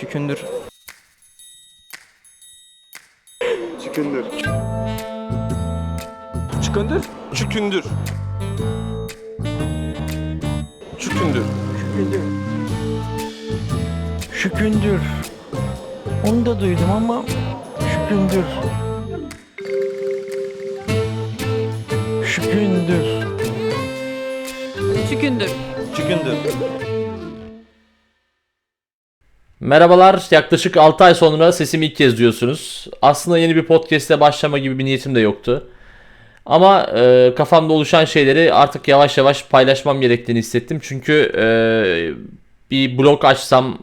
Şükündür. Çıkındır. Çıkındır. Çükündür. Çükündür. Şükündür. Onu da duydum ama şükündür. Şükündür. Çükündür. Şükündür. Merhabalar. Yaklaşık 6 ay sonra sesimi ilk kez duyuyorsunuz. Aslında yeni bir podcast'e başlama gibi bir niyetim de yoktu. Ama e, kafamda oluşan şeyleri artık yavaş yavaş paylaşmam gerektiğini hissettim. Çünkü e, bir blog açsam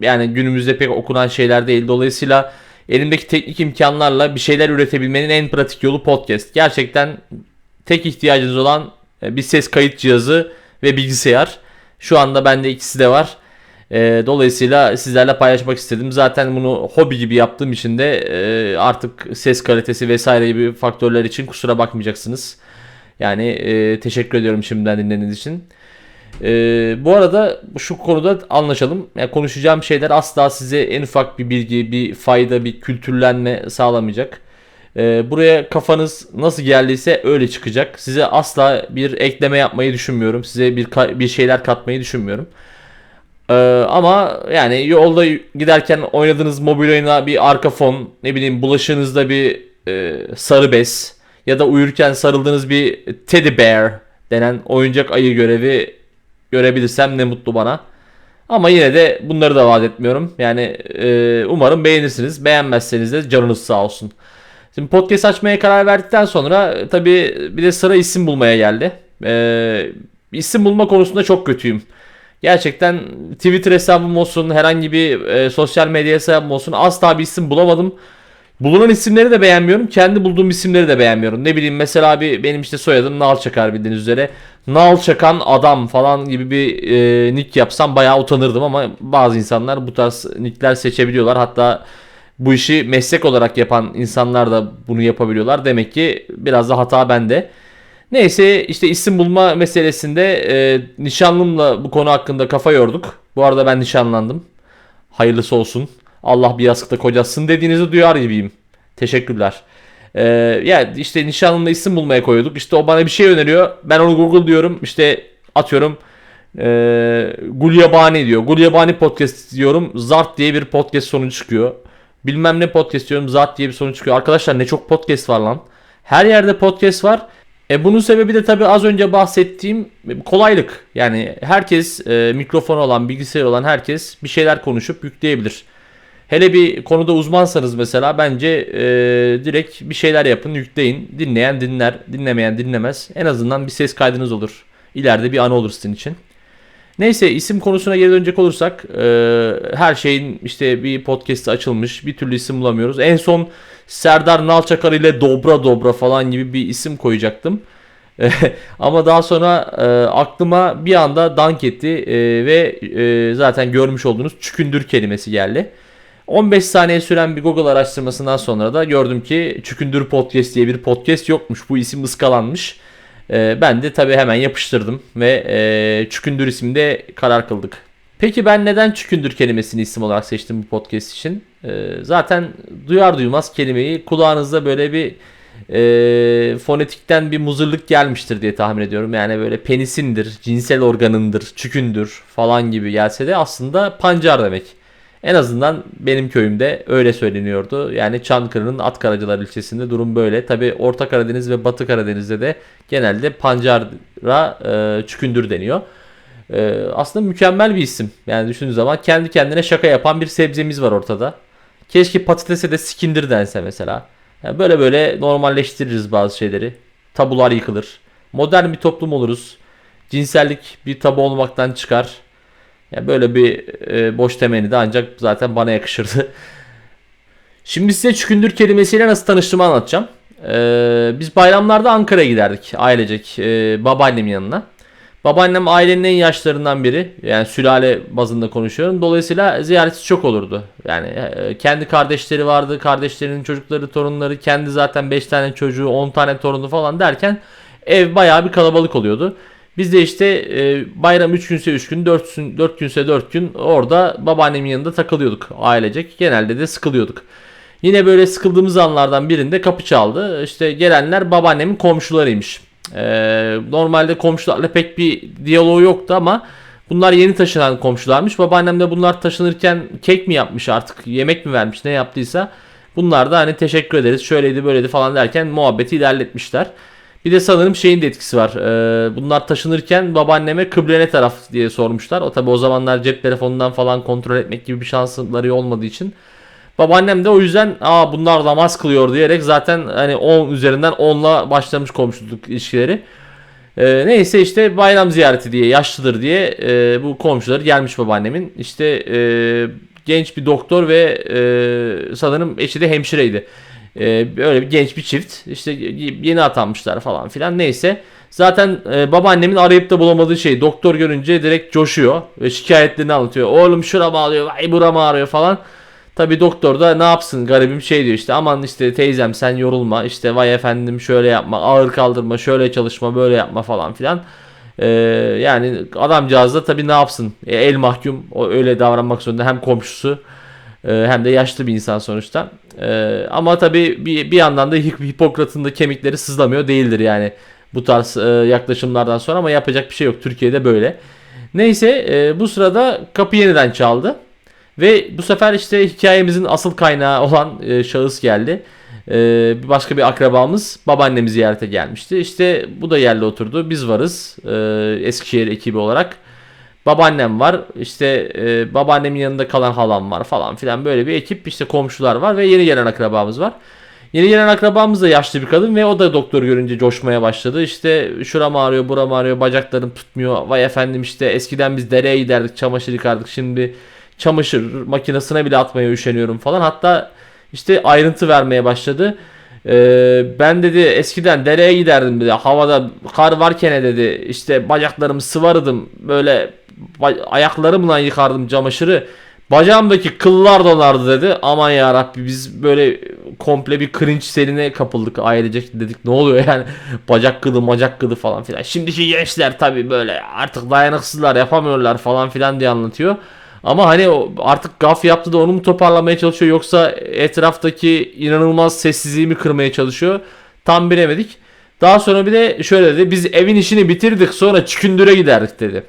yani günümüzde pek okunan şeyler değil. Dolayısıyla elimdeki teknik imkanlarla bir şeyler üretebilmenin en pratik yolu podcast. Gerçekten tek ihtiyacınız olan e, bir ses kayıt cihazı ve bilgisayar. Şu anda bende ikisi de var. E, dolayısıyla sizlerle paylaşmak istedim. Zaten bunu hobi gibi yaptığım için de e, artık ses kalitesi vesaire gibi faktörler için kusura bakmayacaksınız. Yani e, teşekkür ediyorum şimdiden dinlediğiniz için. E, bu arada şu konuda anlaşalım. Yani konuşacağım şeyler asla size en ufak bir bilgi, bir fayda, bir kültürlenme sağlamayacak. E, buraya kafanız nasıl geldiyse öyle çıkacak. Size asla bir ekleme yapmayı düşünmüyorum. Size bir bir şeyler katmayı düşünmüyorum. Ee, ama yani yolda giderken oynadığınız mobil oyuna bir arka fon, ne bileyim bulaşığınızda bir e, sarı bez ya da uyurken sarıldığınız bir teddy bear denen oyuncak ayı görevi görebilirsem ne mutlu bana. Ama yine de bunları da vaat etmiyorum. Yani e, umarım beğenirsiniz. Beğenmezseniz de canınız sağ olsun. Şimdi podcast açmaya karar verdikten sonra tabii bir de sıra isim bulmaya geldi. E, isim bulma konusunda çok kötüyüm. Gerçekten Twitter hesabım olsun, herhangi bir e, sosyal medya hesabım olsun asla bir isim bulamadım. Bulunan isimleri de beğenmiyorum. Kendi bulduğum isimleri de beğenmiyorum. Ne bileyim mesela abi benim işte soyadım Nalçakar bildiğiniz üzere. Nalçakan adam falan gibi bir e, nick yapsam bayağı utanırdım ama bazı insanlar bu tarz nickler seçebiliyorlar. Hatta bu işi meslek olarak yapan insanlar da bunu yapabiliyorlar. Demek ki biraz da hata bende. Neyse işte isim bulma meselesinde e, nişanlımla bu konu hakkında kafa yorduk. Bu arada ben nişanlandım. Hayırlısı olsun. Allah bir yastıkta kocasın dediğinizi duyar gibiyim. Teşekkürler. E, ya işte nişanlımla isim bulmaya koyuyorduk. İşte o bana bir şey öneriyor. Ben onu Google diyorum. İşte atıyorum e, Gulyabani diyor. Gulyabani podcast diyorum. Zart diye bir podcast sonucu çıkıyor. Bilmem ne podcast diyorum. Zart diye bir sonuç çıkıyor. Arkadaşlar ne çok podcast var lan. Her yerde podcast var. E bunun sebebi de tabii az önce bahsettiğim kolaylık. Yani herkes e, mikrofon olan, bilgisayar olan herkes bir şeyler konuşup yükleyebilir. Hele bir konuda uzmansanız mesela bence e, direkt bir şeyler yapın, yükleyin. Dinleyen dinler, dinlemeyen dinlemez. En azından bir ses kaydınız olur. İleride bir anı olur sizin için. Neyse isim konusuna geri dönecek olursak e, her şeyin işte bir podcast'i açılmış bir türlü isim bulamıyoruz. En son Serdar Nalçakar ile Dobra Dobra falan gibi bir isim koyacaktım. Ama daha sonra e, aklıma bir anda dank etti e, ve e, zaten görmüş olduğunuz çükündür kelimesi geldi. 15 saniye süren bir Google araştırmasından sonra da gördüm ki Çükündür Podcast diye bir podcast yokmuş. Bu isim ıskalanmış. E, ben de tabii hemen yapıştırdım ve e, Çükündür isimde karar kıldık. Peki ben neden Çükündür kelimesini isim olarak seçtim bu podcast için? E, zaten duyar duymaz kelimeyi kulağınızda böyle bir e, fonetikten bir muzırlık gelmiştir diye tahmin ediyorum. Yani böyle penisindir, cinsel organındır, çükündür falan gibi gelse de aslında pancar demek. En azından benim köyümde öyle söyleniyordu. Yani Çankırı'nın Atkaracılar ilçesinde durum böyle. Tabi Orta Karadeniz ve Batı Karadeniz'de de genelde pancara e, çükündür deniyor. E, aslında mükemmel bir isim. Yani düşündüğünüz zaman kendi kendine şaka yapan bir sebzemiz var ortada. Keşke patatese de skindir dense mesela. Yani böyle böyle normalleştiririz bazı şeyleri. Tabular yıkılır. Modern bir toplum oluruz. Cinsellik bir tabu olmaktan çıkar. Ya böyle bir e, boş temeni de ancak zaten bana yakışırdı. Şimdi size çükündür kelimesiyle nasıl tanıştığımı anlatacağım. Ee, biz bayramlarda Ankara'ya giderdik ailecek e, babaannemin yanına. Babaannem ailenin en yaşlarından biri. Yani sülale bazında konuşuyorum. Dolayısıyla ziyaretçi çok olurdu. Yani e, kendi kardeşleri vardı. Kardeşlerinin çocukları, torunları. Kendi zaten 5 tane çocuğu, 10 tane torunu falan derken ev bayağı bir kalabalık oluyordu. Biz de işte e, bayram 3 günse 3 gün, 4, gün, 4 günse 4 gün orada babaannemin yanında takılıyorduk ailecek. Genelde de sıkılıyorduk. Yine böyle sıkıldığımız anlardan birinde kapı çaldı. İşte gelenler babaannemin komşularıymış. Ee, normalde komşularla pek bir diyaloğu yoktu ama bunlar yeni taşınan komşularmış. Babaannem de bunlar taşınırken kek mi yapmış artık yemek mi vermiş ne yaptıysa. Bunlar da hani teşekkür ederiz şöyleydi böyleydi falan derken muhabbeti ilerletmişler. Bir de sanırım şeyin de etkisi var. Ee, bunlar taşınırken babaanneme kıble ne taraf diye sormuşlar. O tabi o zamanlar cep telefonundan falan kontrol etmek gibi bir şansları olmadığı için. Babaannem de o yüzden aa bunlar namaz kılıyor diyerek zaten hani 10 üzerinden 10'la başlamış komşuluk ilişkileri. Ee, neyse işte bayram ziyareti diye yaşlıdır diye e, bu komşuları gelmiş babaannemin. İşte e, genç bir doktor ve e, sanırım eşi de hemşireydi. E, böyle bir genç bir çift. İşte yeni atanmışlar falan filan neyse. Zaten e, babaannemin arayıp da bulamadığı şey doktor görünce direkt coşuyor ve şikayetlerini anlatıyor. Oğlum şuram ağrıyor, vay buram ağrıyor falan. Tabi doktor da ne yapsın garibim şey diyor işte aman işte teyzem sen yorulma işte vay efendim şöyle yapma ağır kaldırma şöyle çalışma böyle yapma falan filan. Ee, yani adamcağız da tabi ne yapsın E, el mahkum o öyle davranmak zorunda hem komşusu e, hem de yaşlı bir insan sonuçta. E, ama tabi bir, bir yandan da Hip- Hipokrat'ın da kemikleri sızlamıyor değildir yani bu tarz e, yaklaşımlardan sonra ama yapacak bir şey yok Türkiye'de böyle. Neyse e, bu sırada kapı yeniden çaldı. Ve bu sefer işte hikayemizin asıl kaynağı olan e, şahıs geldi. E, başka bir akrabamız babaannemi ziyarete gelmişti. İşte bu da yerle oturdu. Biz varız e, Eskişehir ekibi olarak. Babaannem var. İşte e, babaannemin yanında kalan halam var falan filan böyle bir ekip işte komşular var ve yeni gelen akrabamız var. Yeni gelen akrabamız da yaşlı bir kadın ve o da doktor görünce coşmaya başladı. İşte şuram ağrıyor, buram ağrıyor, bacaklarım tutmuyor. Vay efendim işte eskiden biz dereye giderdik, çamaşır yıkardık. Şimdi çamaşır makinesine bile atmaya üşeniyorum falan. Hatta işte ayrıntı vermeye başladı. Ee, ben dedi eskiden dereye giderdim dedi. Havada kar varken dedi işte bacaklarımı sıvarırdım. Böyle ayaklarımla yıkardım çamaşırı. Bacağımdaki kıllar donardı dedi. Aman ya Rabbi biz böyle komple bir cringe serine kapıldık ailecek dedik. Ne oluyor yani? Bacak kılı, bacak kılı falan filan. Şimdiki gençler tabii böyle artık dayanıksızlar yapamıyorlar falan filan diye anlatıyor. Ama hani artık gaf yaptı da onu mu toparlamaya çalışıyor yoksa etraftaki inanılmaz sessizliği mi kırmaya çalışıyor? Tam bilemedik. Daha sonra bir de şöyle dedi. Biz evin işini bitirdik sonra çükündüre giderdik dedi.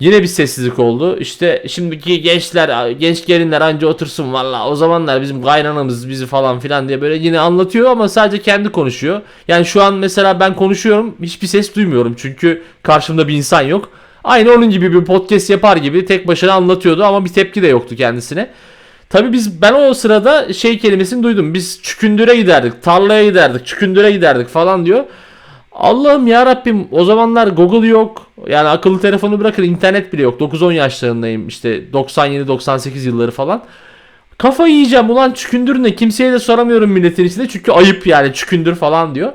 Yine bir sessizlik oldu. İşte şimdiki gençler, genç gelinler anca otursun valla. O zamanlar bizim kaynanamız bizi falan filan diye böyle yine anlatıyor ama sadece kendi konuşuyor. Yani şu an mesela ben konuşuyorum hiçbir ses duymuyorum çünkü karşımda bir insan yok. Aynı onun gibi bir podcast yapar gibi tek başına anlatıyordu ama bir tepki de yoktu kendisine. Tabi biz ben o sırada şey kelimesini duydum. Biz çükündüre giderdik, tarlaya giderdik, çükündüre giderdik falan diyor. Allah'ım ya Rabbim o zamanlar Google yok. Yani akıllı telefonu bırakın internet bile yok. 9-10 yaşlarındayım işte 97-98 yılları falan. Kafayı yiyeceğim ulan çükündür ne kimseye de soramıyorum milletin içinde çünkü ayıp yani çükündür falan diyor.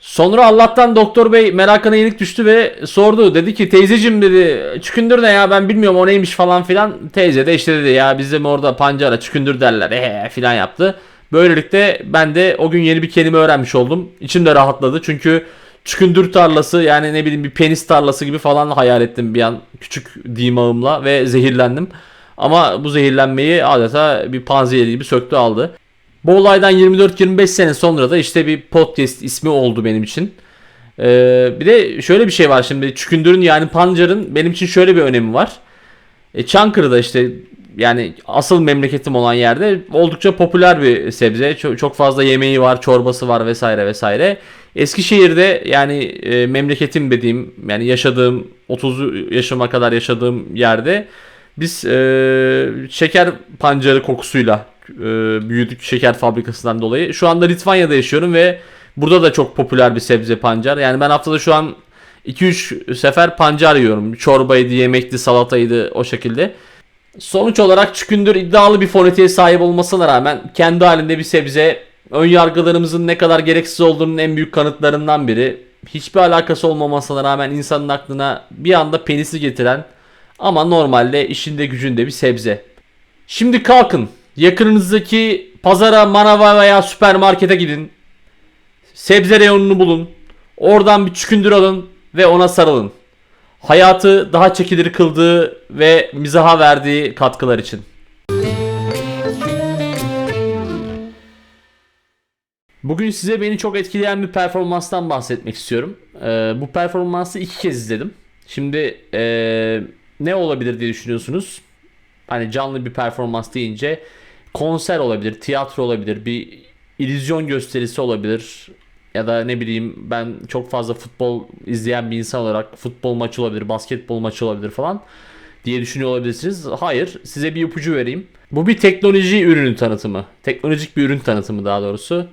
Sonra Allah'tan doktor bey merakına yenik düştü ve sordu. Dedi ki teyzecim dedi çükündür ne ya ben bilmiyorum o neymiş falan filan. Teyze de işte dedi ya bizim orada pancara çükündür derler eee filan yaptı. Böylelikle ben de o gün yeni bir kelime öğrenmiş oldum. İçim de rahatladı çünkü çükündür tarlası yani ne bileyim bir penis tarlası gibi falan hayal ettim bir an küçük dimağımla ve zehirlendim. Ama bu zehirlenmeyi adeta bir panzehir gibi söktü aldı. Bu olaydan 24-25 sene sonra da işte bir podcast ismi oldu benim için. Ee, bir de şöyle bir şey var şimdi Çükündür'ün yani pancarın benim için şöyle bir önemi var. E, Çankırı'da işte yani asıl memleketim olan yerde oldukça popüler bir sebze. Çok, çok fazla yemeği var, çorbası var vesaire vesaire. Eskişehir'de yani e, memleketim dediğim yani yaşadığım 30 yaşıma kadar yaşadığım yerde biz e, şeker pancarı kokusuyla e, büyüdük şeker fabrikasından dolayı. Şu anda Litvanya'da yaşıyorum ve burada da çok popüler bir sebze pancar. Yani ben haftada şu an 2-3 sefer pancar yiyorum. Çorbaydı, yemekti, salataydı o şekilde. Sonuç olarak çükündür iddialı bir fonetiğe sahip olmasına rağmen kendi halinde bir sebze ön yargılarımızın ne kadar gereksiz olduğunun en büyük kanıtlarından biri. Hiçbir alakası olmamasına rağmen insanın aklına bir anda penisi getiren ama normalde işinde gücünde bir sebze. Şimdi kalkın yakınınızdaki pazara, manava veya süpermarkete gidin. Sebze reyonunu bulun. Oradan bir çükündür alın. ve ona sarılın. Hayatı daha çekilir kıldığı ve mizaha verdiği katkılar için. Bugün size beni çok etkileyen bir performanstan bahsetmek istiyorum. Ee, bu performansı iki kez izledim. Şimdi ee, ne olabilir diye düşünüyorsunuz? Hani canlı bir performans deyince konser olabilir, tiyatro olabilir, bir illüzyon gösterisi olabilir. Ya da ne bileyim ben çok fazla futbol izleyen bir insan olarak futbol maçı olabilir, basketbol maçı olabilir falan diye düşünüyor olabilirsiniz. Hayır, size bir ipucu vereyim. Bu bir teknoloji ürünü tanıtımı. Teknolojik bir ürün tanıtımı daha doğrusu.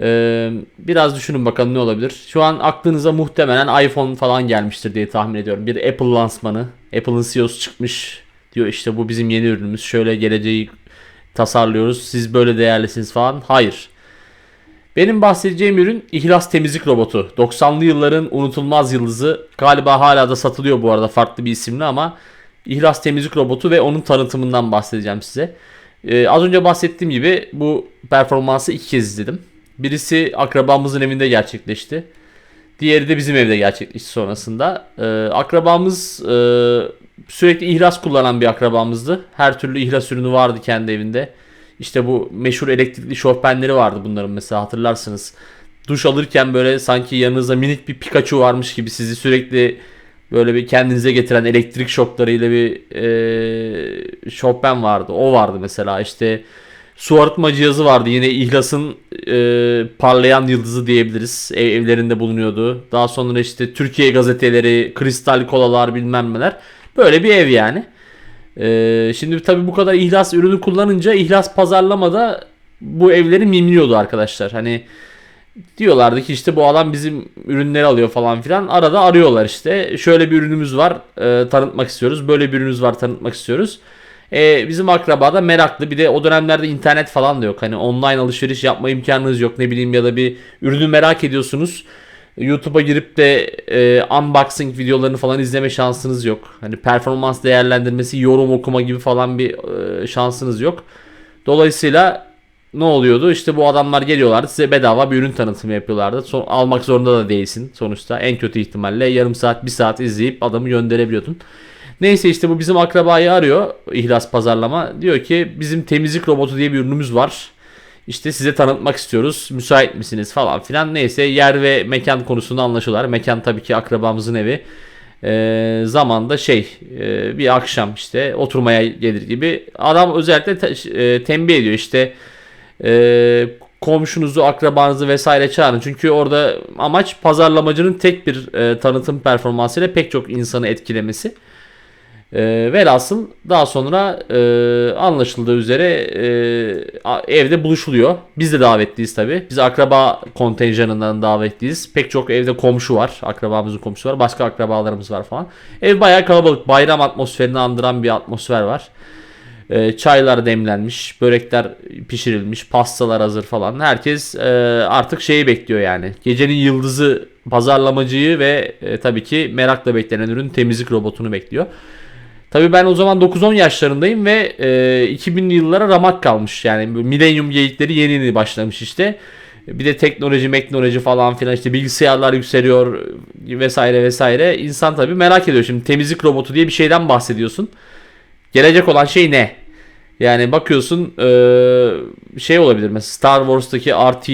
Ee, biraz düşünün bakalım ne olabilir. Şu an aklınıza muhtemelen iPhone falan gelmiştir diye tahmin ediyorum. Bir Apple lansmanı. Apple'ın CEO'su çıkmış. Diyor işte bu bizim yeni ürünümüz. Şöyle geleceği tasarlıyoruz. Siz böyle değerlisiniz falan. Hayır. Benim bahsedeceğim ürün ihlas temizlik robotu. 90'lı yılların unutulmaz yıldızı. Galiba hala da satılıyor bu arada farklı bir isimle ama ihlas temizlik robotu ve onun tanıtımından bahsedeceğim size. Ee, az önce bahsettiğim gibi bu performansı iki kez izledim. Birisi akrabamızın evinde gerçekleşti. Diğeri de bizim evde gerçekleşti sonrasında. Ee, akrabamız e, sürekli ihlas kullanan bir akrabamızdı. Her türlü ihlas ürünü vardı kendi evinde. İşte bu meşhur elektrikli şofbenleri vardı bunların mesela hatırlarsınız. Duş alırken böyle sanki yanınızda minik bir Pikachu varmış gibi sizi sürekli böyle bir kendinize getiren elektrik şoklarıyla bir e, şofben vardı. O vardı mesela işte su arıtma cihazı vardı. Yine İhlas'ın e, parlayan yıldızı diyebiliriz. Ev, evlerinde bulunuyordu. Daha sonra işte Türkiye gazeteleri, kristal kolalar bilmem neler. Böyle bir ev yani. E, şimdi tabii bu kadar İhlas ürünü kullanınca İhlas pazarlamada bu evleri mimliyordu arkadaşlar. Hani diyorlardı ki işte bu adam bizim ürünleri alıyor falan filan. Arada arıyorlar işte. Şöyle bir ürünümüz var e, tanıtmak istiyoruz. Böyle bir ürünümüz var tanıtmak istiyoruz. E, bizim akraba da meraklı. Bir de o dönemlerde internet falan da yok. Hani online alışveriş yapma imkanınız yok. Ne bileyim ya da bir ürünü merak ediyorsunuz. YouTube'a girip de e, unboxing videolarını falan izleme şansınız yok. Hani performans değerlendirmesi, yorum okuma gibi falan bir e, şansınız yok. Dolayısıyla ne oluyordu? İşte bu adamlar geliyorlardı size bedava bir ürün tanıtımı yapıyorlardı. Son, almak zorunda da değilsin sonuçta. En kötü ihtimalle yarım saat bir saat izleyip adamı gönderebiliyordun. Neyse işte bu bizim akrabayı arıyor İhlas Pazarlama. Diyor ki bizim temizlik robotu diye bir ürünümüz var. İşte size tanıtmak istiyoruz. Müsait misiniz falan filan. Neyse yer ve mekan konusunda anlaşıyorlar. Mekan tabii ki akrabamızın evi. Ee, zamanda şey e, bir akşam işte oturmaya gelir gibi. Adam özellikle te- e, tembih ediyor işte e, komşunuzu, akrabanızı vesaire çağırın. Çünkü orada amaç pazarlamacının tek bir e, tanıtım performansıyla pek çok insanı etkilemesi. E, velhasıl daha sonra e, anlaşıldığı üzere e, evde buluşuluyor. Biz de davetliyiz tabi. Biz akraba kontenjanından davetliyiz. Pek çok evde komşu var. Akrabamızın komşusu var. Başka akrabalarımız var falan. Ev bayağı kalabalık. Bayram atmosferini andıran bir atmosfer var. E, çaylar demlenmiş, börekler pişirilmiş, pastalar hazır falan. Herkes e, artık şeyi bekliyor yani. Gecenin yıldızı pazarlamacıyı ve e, tabii ki merakla beklenen ürün temizlik robotunu bekliyor. Tabii ben o zaman 9-10 yaşlarındayım ve e, 2000'li yıllara ramak kalmış. Yani milenyum geyikleri yeni yeni başlamış işte. Bir de teknoloji, teknoloji falan filan işte bilgisayarlar yükseliyor vesaire vesaire. İnsan tabii merak ediyor. Şimdi temizlik robotu diye bir şeyden bahsediyorsun. Gelecek olan şey ne? Yani bakıyorsun eee, şey olabilir mesela Star Wars'taki RT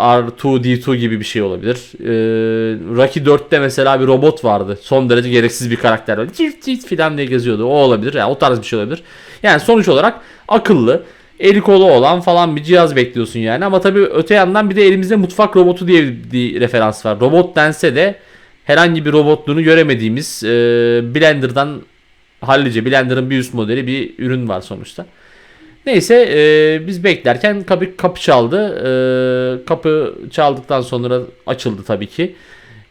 R2D2 gibi bir şey olabilir. Eee Rocky 4'te mesela bir robot vardı. Son derece gereksiz bir karakter. Böyle çift çift filan diye geziyordu. O olabilir. Yani o tarz bir şey olabilir. Yani sonuç olarak akıllı, eli kolu olan falan bir cihaz bekliyorsun yani. Ama tabii öte yandan bir de elimizde mutfak robotu diye bir referans var. Robot dense de herhangi bir robotluğunu göremediğimiz eee, Blender'dan hallice Blender'ın bir üst modeli bir ürün var sonuçta. Neyse e, biz beklerken kapı, kapı çaldı. E, kapı çaldıktan sonra açıldı tabii ki.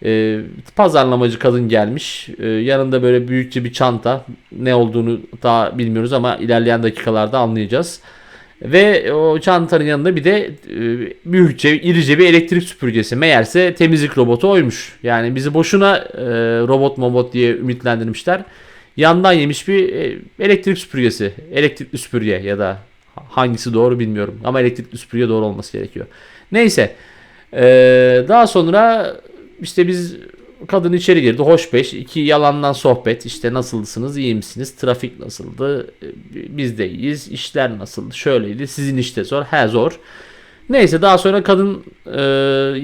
E, pazarlamacı kadın gelmiş. E, yanında böyle büyükçe bir çanta. Ne olduğunu daha bilmiyoruz ama ilerleyen dakikalarda anlayacağız. Ve o çantanın yanında bir de e, büyükçe, irice bir elektrik süpürgesi. Meğerse temizlik robotu oymuş. Yani bizi boşuna e, robot mobot diye ümitlendirmişler yandan yemiş bir e, elektrik süpürgesi. Elektrikli süpürge ya da hangisi doğru bilmiyorum. Ama elektrikli süpürge doğru olması gerekiyor. Neyse. Ee, daha sonra işte biz kadın içeri girdi. Hoş beş. iki yalandan sohbet. İşte nasılsınız? iyi misiniz? Trafik nasıldı? E, Biz de iyiyiz. İşler nasıldı? Şöyleydi. Sizin işte zor. He zor. Neyse daha sonra kadın e,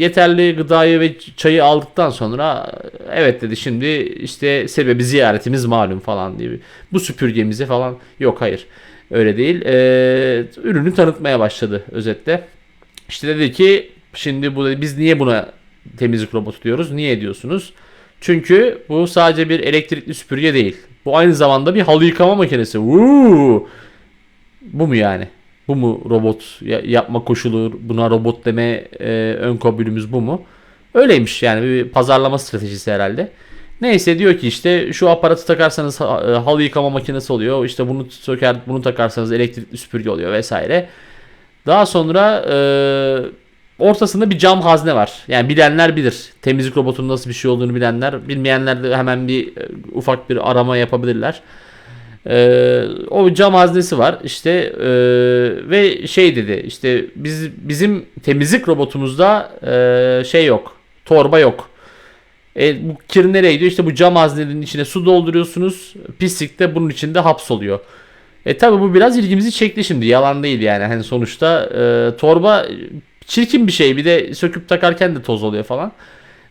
yeterli gıdayı ve çayı aldıktan sonra evet dedi şimdi işte sebebi ziyaretimiz malum falan diye. Bu süpürgemizi falan yok hayır öyle değil. E, ürünü tanıtmaya başladı özetle. İşte dedi ki şimdi bu biz niye buna temizlik robotu diyoruz? Niye diyorsunuz? Çünkü bu sadece bir elektrikli süpürge değil. Bu aynı zamanda bir halı yıkama makinesi. Uuu. Bu mu yani? Bu mu robot ya- yapma koşulu? Buna robot deme e, ön kabulümüz bu mu? Öyleymiş yani bir pazarlama stratejisi herhalde. Neyse diyor ki işte şu aparatı takarsanız e, halı yıkama makinesi oluyor. İşte bunu söker bunu takarsanız elektrikli süpürge oluyor vesaire. Daha sonra e, ortasında bir cam hazne var. Yani bilenler bilir. Temizlik robotunun nasıl bir şey olduğunu bilenler. Bilmeyenler de hemen bir e, ufak bir arama yapabilirler. E, o cam haznesi var işte e, ve şey dedi işte biz bizim temizlik robotumuzda e, şey yok torba yok. E, bu kir nereye gidiyor? İşte bu cam haznenin içine su dolduruyorsunuz. Pislik de bunun içinde hapsoluyor. E tabi bu biraz ilgimizi çekti şimdi. Yalan değil yani. Hani sonuçta e, torba çirkin bir şey. Bir de söküp takarken de toz oluyor falan.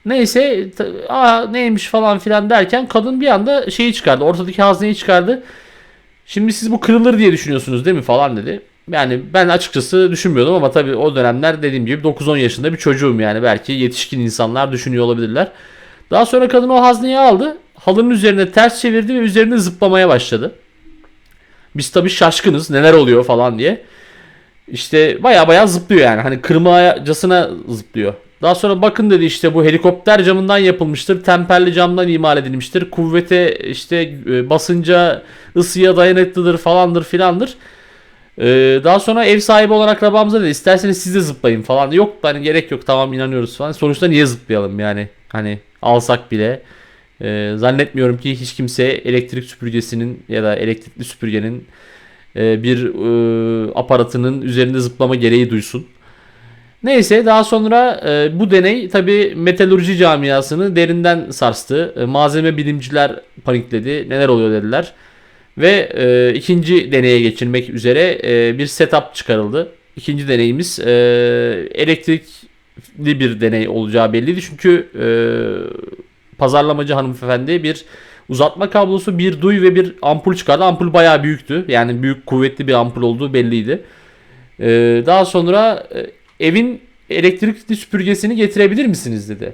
Neyse aa neymiş falan filan derken kadın bir anda şeyi çıkardı. Ortadaki hazneyi çıkardı. Şimdi siz bu kırılır diye düşünüyorsunuz değil mi falan dedi. Yani ben açıkçası düşünmüyordum ama tabii o dönemler dediğim gibi 9-10 yaşında bir çocuğum yani. Belki yetişkin insanlar düşünüyor olabilirler. Daha sonra kadın o hazneyi aldı. Halının üzerine ters çevirdi ve üzerine zıplamaya başladı. Biz tabii şaşkınız neler oluyor falan diye. İşte baya baya zıplıyor yani. Hani kırmacasına zıplıyor. Daha sonra bakın dedi işte bu helikopter camından yapılmıştır. Temperli camdan imal edilmiştir. Kuvvete işte e, basınca ısıya dayanıklıdır falandır filandır. Ee, daha sonra ev sahibi olan akrabamıza dedi isterseniz siz de zıplayın falan. Yok hani gerek yok tamam inanıyoruz falan. Sonuçta niye zıplayalım yani? Hani alsak bile. Ee, zannetmiyorum ki hiç kimse elektrik süpürgesinin ya da elektrikli süpürgenin e, bir e, aparatının üzerinde zıplama gereği duysun. Neyse daha sonra e, bu deney tabi metalurji camiasını derinden sarstı. E, malzeme bilimciler panikledi. Neler oluyor dediler. Ve e, ikinci deneye geçilmek üzere e, bir setup çıkarıldı. İkinci deneyimiz e, elektrikli bir deney olacağı belliydi. Çünkü e, pazarlamacı hanımefendi bir uzatma kablosu, bir duy ve bir ampul çıkardı. Ampul bayağı büyüktü. Yani büyük kuvvetli bir ampul olduğu belliydi. E, daha sonra e, evin elektrikli süpürgesini getirebilir misiniz dedi.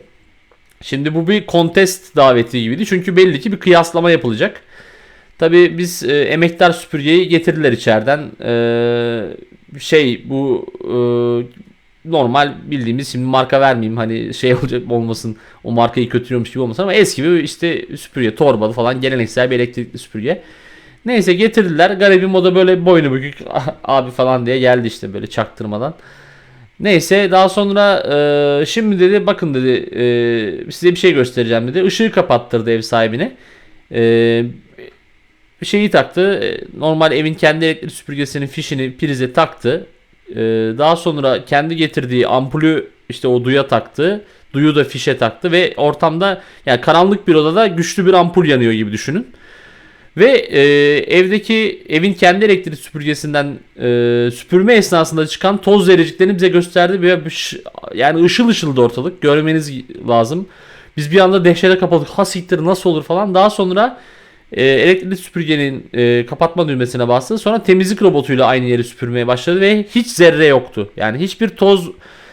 Şimdi bu bir kontest daveti gibiydi. Çünkü belli ki bir kıyaslama yapılacak. Tabii biz e, emektar süpürgeyi getirdiler içeriden. E, şey bu e, normal bildiğimiz şimdi marka vermeyeyim hani şey olacak olmasın o markayı kötülüyormuş gibi olmasın ama eski bir işte süpürge torbalı falan geleneksel bir elektrikli süpürge. Neyse getirdiler. Garibim o da böyle boynu bükük abi falan diye geldi işte böyle çaktırmadan. Neyse daha sonra e, şimdi dedi bakın dedi e, size bir şey göstereceğim dedi. Işığı kapattırdı ev sahibine. E, şeyi taktı. e, Normal evin kendi elektrik süpürgesinin fişini prize taktı. E, daha sonra kendi getirdiği ampulü işte o duya taktı. Duyu da fişe taktı ve ortamda yani karanlık bir odada güçlü bir ampul yanıyor gibi düşünün. Ve e, evdeki evin kendi elektrik süpürgesinden e, süpürme esnasında çıkan toz zerreciklerini bize gösterdi. Ve yani ışıl ışıldı ortalık. Görmeniz lazım. Biz bir anda dehşete kapıldık. Ha siktir nasıl olur falan. Daha sonra e, elektrikli süpürgenin e, kapatma düğmesine bastı. Sonra temizlik robotuyla aynı yeri süpürmeye başladı ve hiç zerre yoktu. Yani hiçbir toz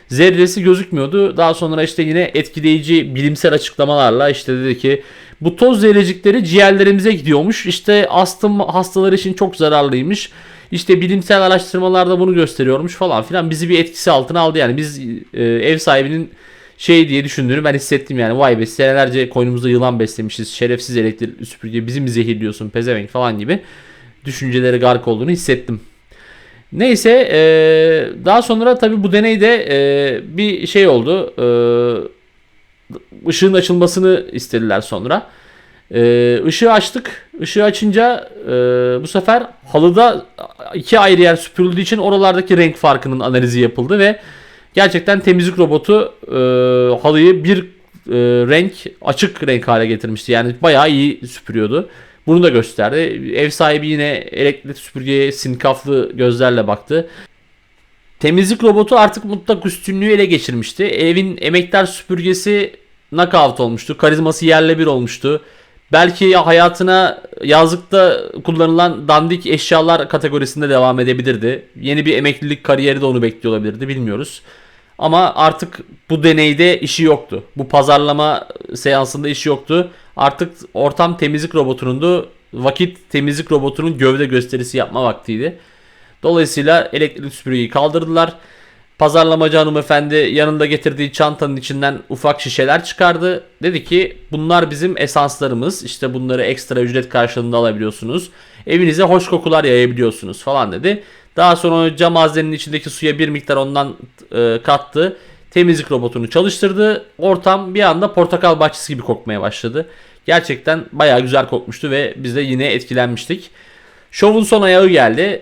zerresi gözükmüyordu. Daha sonra işte yine etkileyici bilimsel açıklamalarla işte dedi ki bu toz zerrecikleri ciğerlerimize gidiyormuş. İşte astım hastaları için çok zararlıymış. İşte bilimsel araştırmalarda bunu gösteriyormuş falan filan. Bizi bir etkisi altına aldı yani. Biz e, ev sahibinin şey diye düşündüğünü ben hissettim yani. Vay be senelerce koynumuzda yılan beslemişiz. Şerefsiz elektrikli süpürge bizi mi zehirliyorsun pezevenk falan gibi düşünceleri gark olduğunu hissettim. Neyse e, daha sonra tabi bu deneyde e, bir şey oldu. E, ışığın açılmasını istediler sonra. E, ışığı açtık. Işığı açınca e, bu sefer halıda iki ayrı yer süpürüldüğü için oralardaki renk farkının analizi yapıldı ve gerçekten temizlik robotu e, halıyı bir renk açık renk hale getirmişti. Yani bayağı iyi süpürüyordu. Bunu da gösterdi. Ev sahibi yine elektrikli süpürgeye sinkaflı gözlerle baktı. Temizlik robotu artık mutlak üstünlüğü ele geçirmişti. Evin emektar süpürgesi knockout olmuştu. Karizması yerle bir olmuştu. Belki hayatına yazlıkta kullanılan dandik eşyalar kategorisinde devam edebilirdi. Yeni bir emeklilik kariyeri de onu bekliyor olabilirdi bilmiyoruz. Ama artık bu deneyde işi yoktu. Bu pazarlama seansında işi yoktu. Artık ortam temizlik robotunundu. Vakit temizlik robotunun gövde gösterisi yapma vaktiydi. Dolayısıyla elektrikli süpürgeyi kaldırdılar. Pazarlamacı hanımefendi yanında getirdiği çantanın içinden ufak şişeler çıkardı. Dedi ki bunlar bizim esanslarımız. İşte bunları ekstra ücret karşılığında alabiliyorsunuz. Evinize hoş kokular yayabiliyorsunuz falan dedi. Daha sonra cam haznenin içindeki suya bir miktar ondan e, kattı. Temizlik robotunu çalıştırdı. Ortam bir anda portakal bahçesi gibi kokmaya başladı. Gerçekten bayağı güzel kokmuştu ve biz de yine etkilenmiştik. Şovun son ayağı geldi.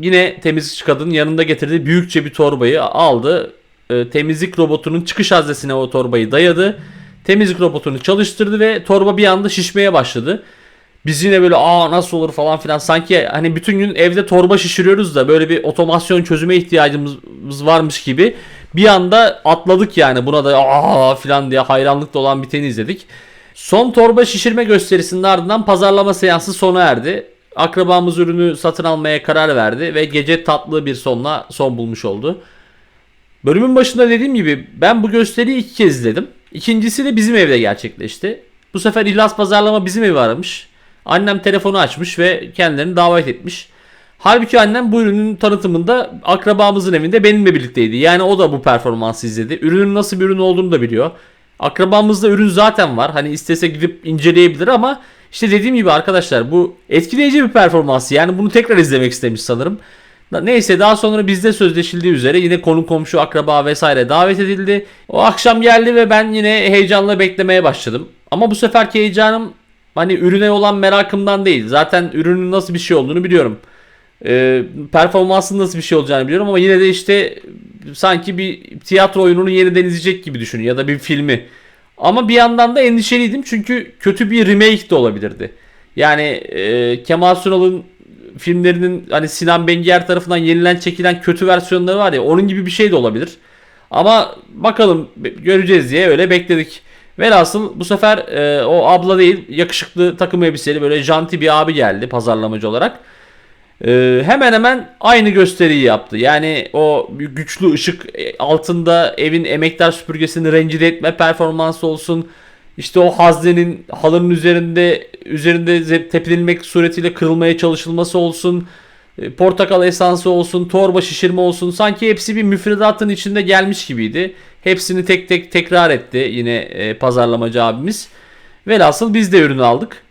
Yine temizlikçi kadın yanında getirdiği büyükçe bir torbayı aldı. E, temizlik robotunun çıkış haznesine o torbayı dayadı. Temizlik robotunu çalıştırdı ve torba bir anda şişmeye başladı. Biz yine böyle aa nasıl olur falan filan sanki hani bütün gün evde torba şişiriyoruz da böyle bir otomasyon çözüme ihtiyacımız varmış gibi bir anda atladık yani buna da aa filan diye hayranlıkla olan biteni izledik. Son torba şişirme gösterisinin ardından pazarlama seansı sona erdi. Akrabamız ürünü satın almaya karar verdi ve gece tatlı bir sonla son bulmuş oldu. Bölümün başında dediğim gibi ben bu gösteriyi iki kez izledim. İkincisi de bizim evde gerçekleşti. Bu sefer İhlas Pazarlama bizim evi aramış. Annem telefonu açmış ve kendilerini davet etmiş. Halbuki annem bu ürünün tanıtımında akrabamızın evinde benimle birlikteydi. Yani o da bu performansı izledi. Ürünün nasıl bir ürün olduğunu da biliyor. Akrabamızda ürün zaten var. Hani istese gidip inceleyebilir ama işte dediğim gibi arkadaşlar bu etkileyici bir performans. Yani bunu tekrar izlemek istemiş sanırım. Neyse daha sonra bizde sözleşildiği üzere yine konu komşu akraba vesaire davet edildi. O akşam geldi ve ben yine heyecanla beklemeye başladım. Ama bu seferki heyecanım hani ürüne olan merakımdan değil. Zaten ürünün nasıl bir şey olduğunu biliyorum. Ee, performansın nasıl bir şey olacağını biliyorum ama yine de işte sanki bir tiyatro oyununu yeniden izleyecek gibi düşünün ya da bir filmi. Ama bir yandan da endişeliydim çünkü kötü bir remake de olabilirdi. Yani e, Kemal Sunal'ın filmlerinin hani Sinan Bengier tarafından yenilen çekilen kötü versiyonları var ya onun gibi bir şey de olabilir. Ama bakalım göreceğiz diye öyle bekledik. Velhasıl bu sefer e, o abla değil yakışıklı takım elbiseli böyle janti bir abi geldi pazarlamacı olarak. E, hemen hemen aynı gösteriyi yaptı. Yani o güçlü ışık e, altında evin emektar süpürgesini rencide etme performansı olsun. İşte o haznenin halının üzerinde üzerinde tepinilmek suretiyle kırılmaya çalışılması olsun. E, Portakal esansı olsun, torba şişirme olsun. Sanki hepsi bir müfredatın içinde gelmiş gibiydi. Hepsini tek tek tekrar etti yine e, pazarlamacı abimiz. Velhasıl biz de ürünü aldık.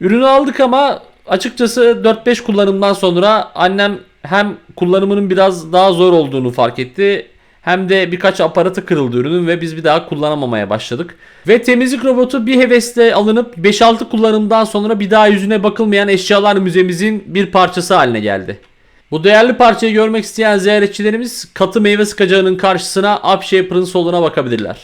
Ürünü aldık ama açıkçası 4-5 kullanımdan sonra annem hem kullanımının biraz daha zor olduğunu fark etti hem de birkaç aparatı kırıldı ürünün ve biz bir daha kullanamamaya başladık. Ve temizlik robotu bir hevesle alınıp 5-6 kullanımdan sonra bir daha yüzüne bakılmayan eşyalar müzemizin bir parçası haline geldi. Bu değerli parçayı görmek isteyen ziyaretçilerimiz katı meyve sıkacağının karşısına Upshaper'ın soluna bakabilirler.